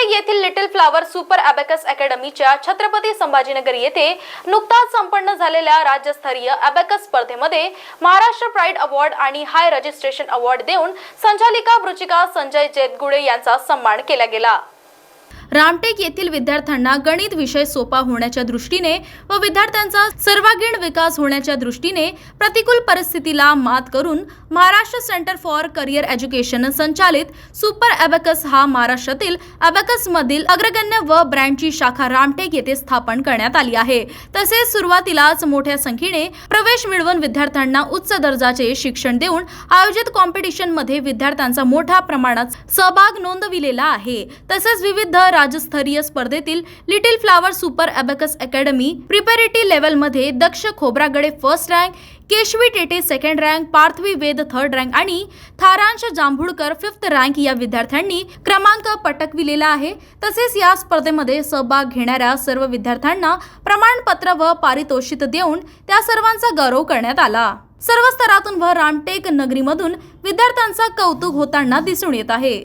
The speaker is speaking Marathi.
रामटेक येथील लिटिल फ्लावर सुपर अबॅकस अकॅडमीच्या छत्रपती संभाजीनगर येथे नुकताच संपन्न झालेल्या राज्यस्तरीय अबॅकस स्पर्धेमध्ये महाराष्ट्र प्राईड अवॉर्ड आणि हाय रजिस्ट्रेशन अवॉर्ड देऊन संचालिका वृचिका संजय जेतगुडे यांचा सन्मान केला गेला. रामटेक येथील विद्यार्थ्यांना गणित विषय सोपा होण्याच्या दृष्टीने व विद्यार्थ्यांचा सर्वांगीण विकास होण्याच्या दृष्टीने प्रतिकूल परिस्थितीला मात करून Maharashtra centre for career education संचालित सुपर अबॅकस हा महाराष्ट्रातील अबॅकस मधील अग्रगण्य व ब्रँडची शाखा रामटेक येथे स्थापन करण्यात आली आहे. तसेच सुरुवातीलाच मोठ्या संख्येने प्रवेश मिळवून विद्यार्थ्यांना उच्च दर्जाचे शिक्षण देऊन आयोजित कॉम्पिटिशनमध्ये विद्यार्थ्यांचा मोठ्या प्रमाणात सहभाग नोंदविलेला आहे. तसेच विविध राज्यस्तरीय स्पर्धेतील little flower super abacus academy preparatory लेवलमध्ये Daksh Khobragade first rank Keshavi Tete second rank Parthavi Ved third rank आणि थारांश जांभुळकर फिफ्थ रँक या विद्यार्थ्यांनी क्रमांक पटकविलेला आहे. तसेच या स्पर्धेमध्ये सहभाग घेणाऱ्या सर्व विद्यार्थ्यांना प्रमाणपत्र व पारितोषिक देऊन त्या सर्वांचा गौरव करण्यात आला. सर्व स्तरातून व रामटेक नगरीमधून विद्यार्थ्यांचा कौतुक होताना दिसून येत आहे.